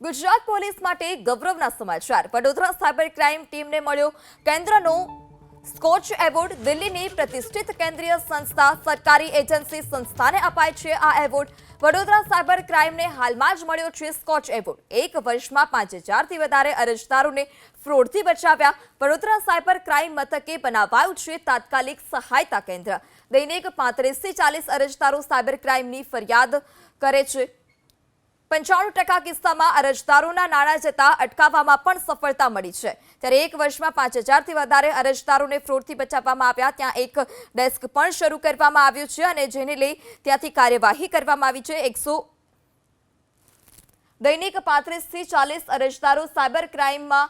Gujarat police માટે ગૌરવના સમાચાર. Vadodara cyber crime ટીમને મળ્યો કેન્દ્રનો સ્કોચ એવોર્ડ. દિલ્હીની પ્રતિષ્ઠિત કેન્દ્રીય સંસ્થા સરકારી એજન્સી સંસ્થાને અપાય છે આ એવોર્ડ. વડોદરા સાયબર ક્રાઇમને હાલમાં જ મળ્યો છે સ્કોચ એવોર્ડ. એક વર્ષમાં પાંચ હજારથી વધારે અરજદારોને ફ્રોડથી બચાવ્યા. વડોદરા સાયબર ક્રાઇમ મથકે બનાવાયું છે તાત્કાલિક સહાયતા કેન્દ્ર. દૈનિક પાંત્રીસથી ચાલીસ અરજદારો સાયબર ક્રાઇમની ફરિયાદ કરે છે. પંચાણું ટકા કિસ્સામાં અરજદારોના નાણાં જતા અટકાવવામાં પણ સફળતા મળી છે. ત્યારે એક વર્ષમાં પાંચ હજારથી વધારે અરજદારોને ફ્રોડથી બચાવવામાં આવ્યા. ત્યાં એક ડેસ્ક પણ શરૂ કરવામાં આવ્યું છે અને જેને લઈ ત્યાંથી કાર્યવાહી કરવામાં આવી છે. એકસો દૈનિક પાંત્રીસથી ચાલીસ અરજદારો સાયબર ક્રાઇમમાં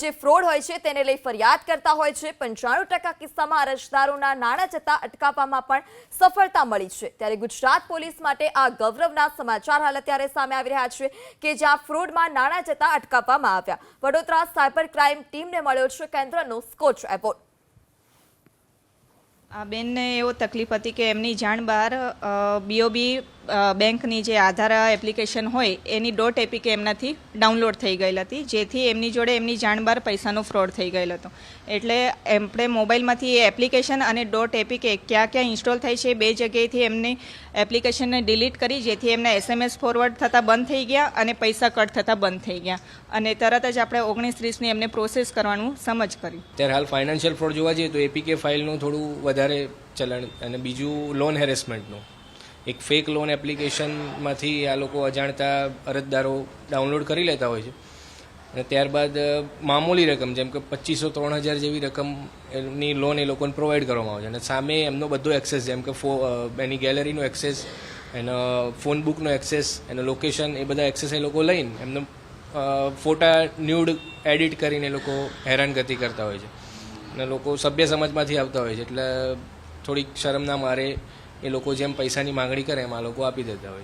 જે ફ્રોડ હોય છે તેને લઈ ફરિયાદ કરતા હોય છે. પંચાણું ટકા કિસ્સામાં અરજદારોના નાણાં જતા અટકાવવામાં પણ સફળતા મળી છે. ત્યારે ગુજરાત પોલીસ માટે આ ગૌરવના સમાચાર હાલ અત્યારે સામે આવી રહ્યા છે કે જ્યાં ફ્રોડમાં નાણાં જતા અટકાવવામાં આવ્યા. વડોદરા સાયબર ક્રાઇમ ટીમને મળ્યો છે કેન્દ્રનો સ્કોચ એવોર્ડ આ બેનને એવો તકલીફ હતી કે એમની જાણ બહાર બીઓબી બેંકની જે આધાર એપ્લિકેશન હોય, એની ડોટ એપીકે એમનાથી ડાઉનલોડ થઈ ગયેલ હતી, જેથી એમની જોડે એમની જાણ બહાર પૈસાનો ફ્રોડ થઈ ગયેલ હતો. એટલે એમણે મોબાઈલમાંથી એ એપ્લિકેશન અને ડોટ એપીકે ક્યાં ક્યાં ઇન્સ્ટોલ થઈ છે, બે જગ્યાએથી એમની એપ્લિકેશનને ડિલીટ કરી, જેથી એમને એસએમએસ ફોરવર્ડ થતાં બંધ થઈ ગયા અને પૈસા કટ થતાં બંધ થઈ ગયા. અને તરત જ આપણે ઓગણીસ ત્રીસની એમને પ્રોસેસ કરવાનું સમજ કરી. ત્યારે હાલ ફાઇનાન્શિયલ ફ્રોડ જોવા જઈએ તો એપીકે ફાઇલનું થોડું વધારે ચલણ અને બીજું લોન હેરેસમેન્ટનું એક ફેક લોન એપ્લિકેશનમાંથી આ લોકો અજાણતા અરજદારો ડાઉનલોડ કરી લેતા હોય છે. અને ત્યારબાદ મામૂલી રકમ, જેમ કે પચીસો ત્રણ હજાર જેવી રકમ એની લોન એ લોકોને પ્રોવાઈડ કરવામાં આવે છે. અને સામે એમનો બધો એક્સેસ જેમ કે ફો એની ગેલેરીનો એક્સેસ એનો ફોન બુકનો એક્સેસ એનો લોકેશન એ બધા એક્સેસ એ લોકો લઈને એમનો ફોટા ન્યૂડ એડિટ કરીને લોકો હેરાનગતિ કરતા હોય છે. અને લોકો સભ્ય સમાજમાંથી આવતા હોય છે. એટલે થોડીક શરમના મારે એ લોકો જેમ પૈસાની માંગણી કરે એમ આ લોકો આપી દેતા હોય